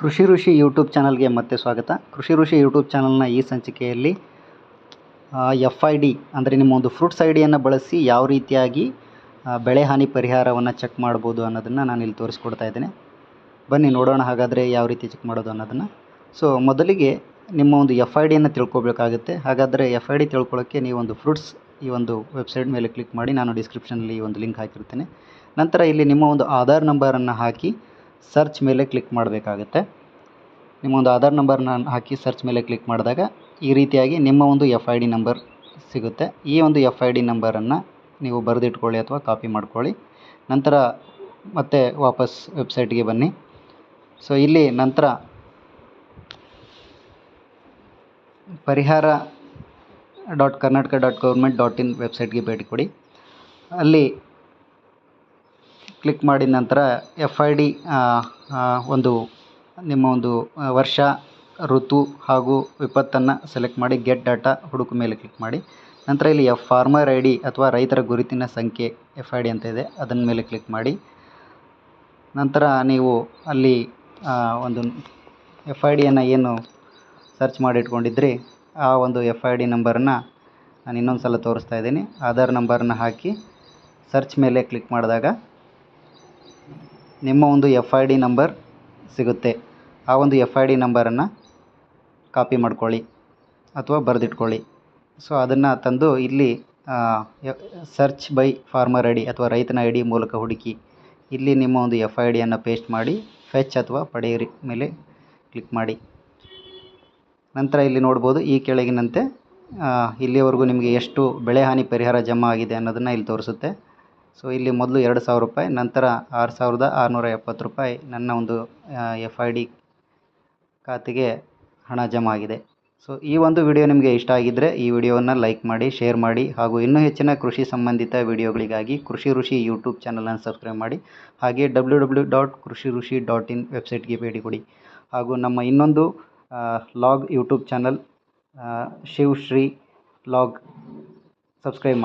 ಕೃಷಿ ಋಷಿ ಯೂಟ್ಯೂಬ್ ಚಾನಲ್ಗೆ ಮತ್ತೆ ಸ್ವಾಗತ. ಕೃಷಿ ಋಷಿ ಯೂಟ್ಯೂಬ್ ಚಾನಲ್ನ ಈ ಸಂಚಿಕೆಯಲ್ಲಿ ಎಫ್ ಐ ಡಿ ಅಂದರೆ ನಿಮ್ಮ ಒಂದು ಫ್ರೂಟ್ಸ್ ಐ ಡಿಯನ್ನು ಬಳಸಿ ಯಾವ ರೀತಿಯಾಗಿ ಬೆಳೆ ಹಾನಿ ಪರಿಹಾರವನ್ನು ಚೆಕ್ ಮಾಡ್ಬೋದು ಅನ್ನೋದನ್ನು ನಾನು ಇಲ್ಲಿ ತೋರಿಸ್ಕೊಡ್ತಾ ಇದ್ದೇನೆ. ಬನ್ನಿ ನೋಡೋಣ ಹಾಗಾದರೆ ಯಾವ ರೀತಿ ಚೆಕ್ ಮಾಡೋದು ಅನ್ನೋದನ್ನು. ಸೊ ಮೊದಲಿಗೆ ನಿಮ್ಮ ಒಂದು ಎಫ್ ಐ ಡಿಯನ್ನು ತಿಳ್ಕೊಬೇಕಾಗುತ್ತೆ. ಹಾಗಾದರೆ ಎಫ್ ಐ ಡಿ ತಿಳ್ಕೊಳ್ಳೋಕ್ಕೆ ನೀವು ಒಂದು ಫ್ರೂಟ್ಸ್ ಈ ಒಂದು ವೆಬ್ಸೈಟ್ ಮೇಲೆ ಕ್ಲಿಕ್ ಮಾಡಿ, ನಾನು ಡಿಸ್ಕ್ರಿಪ್ಷನಲ್ಲಿ ಈ ಒಂದು ಲಿಂಕ್ ಹಾಕಿರ್ತೇನೆ. ನಂತರ ಇಲ್ಲಿ ನಿಮ್ಮ ಒಂದು ಆಧಾರ್ ನಂಬರನ್ನು ಹಾಕಿ ಸರ್ಚ್ ಮೇಲೆ ಕ್ಲಿಕ್ ಮಾಡಬೇಕಾಗುತ್ತೆ. ನಿಮ್ಮೊಂದು ಆಧಾರ್ ನಂಬರ್ನ ಹಾಕಿ ಸರ್ಚ್ ಮೇಲೆ ಕ್ಲಿಕ್ ಮಾಡಿದಾಗ ಈ ರೀತಿಯಾಗಿ ನಿಮ್ಮ ಒಂದು ಎಫ್ ಐ ಡಿ ನಂಬರ್ ಸಿಗುತ್ತೆ. ಈ ಒಂದು ಎಫ್ ಐ ಡಿ ನಂಬರನ್ನು ನೀವು ಬರೆದಿಟ್ಕೊಳ್ಳಿ ಅಥವಾ ಕಾಪಿ ಮಾಡ್ಕೊಳ್ಳಿ. ನಂತರ ಮತ್ತೆ ವಾಪಸ್ ವೆಬ್ಸೈಟ್ಗೆ ಬನ್ನಿ. ಸೊ ಇಲ್ಲಿ ನಂತರ Parihara dot Karnataka dot government dot in ವೆಬ್ಸೈಟ್ಗೆ ಭೇಟಿ ಕೊಡಿ. ಅಲ್ಲಿ ಕ್ಲಿಕ್ ಮಾಡಿದ ನಂತರ ಎಫ್ ಐ ಡಿ ಒಂದು, ನಿಮ್ಮ ಒಂದು ವರ್ಷ, ಋತು ಹಾಗೂ ವಿಪತ್ತನ್ನು ಸೆಲೆಕ್ಟ್ ಮಾಡಿ ಗೆಟ್ ಡಾಟಾ ಹುಡುಕು ಮೇಲೆ ಕ್ಲಿಕ್ ಮಾಡಿ. ನಂತರ ಇಲ್ಲಿ ಎಫ್ ಫಾರ್ಮರ್ ಐ ಡಿ ಅಥವಾ ರೈತರ ಗುರುತಿನ ಸಂಖ್ಯೆ ಎಫ್ ಐ ಡಿ ಅಂತ ಇದೆ ಅದನ್ನ ಮೇಲೆ ಕ್ಲಿಕ್ ಮಾಡಿ. ನಂತರ ನೀವು ಅಲ್ಲಿ ಒಂದು ಎಫ್ ಐ ಡಿಯನ್ನು ಏನು ಸರ್ಚ್ ಮಾಡಿ ಇಟ್ಕೊಂಡಿದ್ರಿ, ಆ ಒಂದು ಎಫ್ ಐ ಡಿ ನಂಬರನ್ನು ನಾನು ಇನ್ನೊಂದು ಸಲ ತೋರಿಸ್ತಾ ಇದ್ದೀನಿ. ಆಧಾರ್ ನಂಬರನ್ನ ಹಾಕಿ ಸರ್ಚ್ ಮೇಲೆ ಕ್ಲಿಕ್ ಮಾಡಿದಾಗ ನಿಮ್ಮ ಒಂದು ಎಫ್ ಐ ಡಿ ನಂಬರ್ ಸಿಗುತ್ತೆ. ಆ ಒಂದು ಎಫ್ ಐ ಡಿ ನಂಬರನ್ನು ಕಾಪಿ ಮಾಡ್ಕೊಳ್ಳಿ ಅಥವಾ ಬರೆದಿಟ್ಕೊಳ್ಳಿ. ಸೊ ಅದನ್ನು ತಂದು ಇಲ್ಲಿ search by farmer I D ಅಥವಾ ರೈತನ ಐ ಡಿ ಮೂಲಕ ಹುಡುಕಿ, ಇಲ್ಲಿ ನಿಮ್ಮ ಒಂದು ಎಫ್ ಐ ಡಿಯನ್ನು ಪೇಸ್ಟ್ ಮಾಡಿ ಫೆಚ್ ಅಥವಾ ಪಡೆಯಿರಿ ಮೇಲೆ ಕ್ಲಿಕ್ ಮಾಡಿ. ನಂತರ ಇಲ್ಲಿ ನೋಡ್ಬೋದು, ಈ ಕೆಳಗಿನಂತೆ ಇಲ್ಲಿಯವರೆಗೂ ನಿಮಗೆ ಎಷ್ಟು ಬೆಳೆ ಹಾನಿ ಪರಿಹಾರ ಜಮಾ ಆಗಿದೆ ಅನ್ನೋದನ್ನು ಇಲ್ಲಿ ತೋರಿಸುತ್ತೆ. ಸೊ ಇಲ್ಲಿ ಮೊದಲು ಎರಡು ಸಾವಿರ ರೂಪಾಯಿ, ನಂತರ ಆರು ಸಾವಿರದ ಆರುನೂರ ಎಪ್ಪತ್ತು ರೂಪಾಯಿ ನನ್ನ ಒಂದು ಎಫ್ ಐ ಡಿ ಖಾತೆಗೆ ಹಣ ಜಮಾ ಆಗಿದೆ ಸೊ ಈ ಒಂದು ವಿಡಿಯೋ ನಿಮಗೆ ಇಷ್ಟ ಆಗಿದ್ದರೆ ಈ ವಿಡಿಯೋವನ್ನು ಲೈಕ್ ಮಾಡಿ, ಶೇರ್ ಮಾಡಿ, ಹಾಗೂ ಇನ್ನೂ ಹೆಚ್ಚಿನ ಕೃಷಿ ಸಂಬಂಧಿತ ವಿಡಿಯೋಗಳಿಗಾಗಿ ಕೃಷಿ ಋಷಿ ಯೂಟ್ಯೂಬ್ ಚಾನಲನ್ನು ಸಬ್ಸ್ಕ್ರೈಬ್ ಮಾಡಿ, ಹಾಗೆ ಡಬ್ಲ್ಯೂ ಡಬ್ಲ್ಯೂ ಡಾಟ್ ಕೃಷಿ ಋಷಿ ಡಾಟ್ ಇನ್ ವೆಬ್ಸೈಟ್ಗೆ ಭೇಟಿ ಕೊಡಿ. ಹಾಗೂ ನಮ್ಮ ಇನ್ನೊಂದು vlog YouTube channel Shiv Shri vlog subscribe ಮಾಡಿ.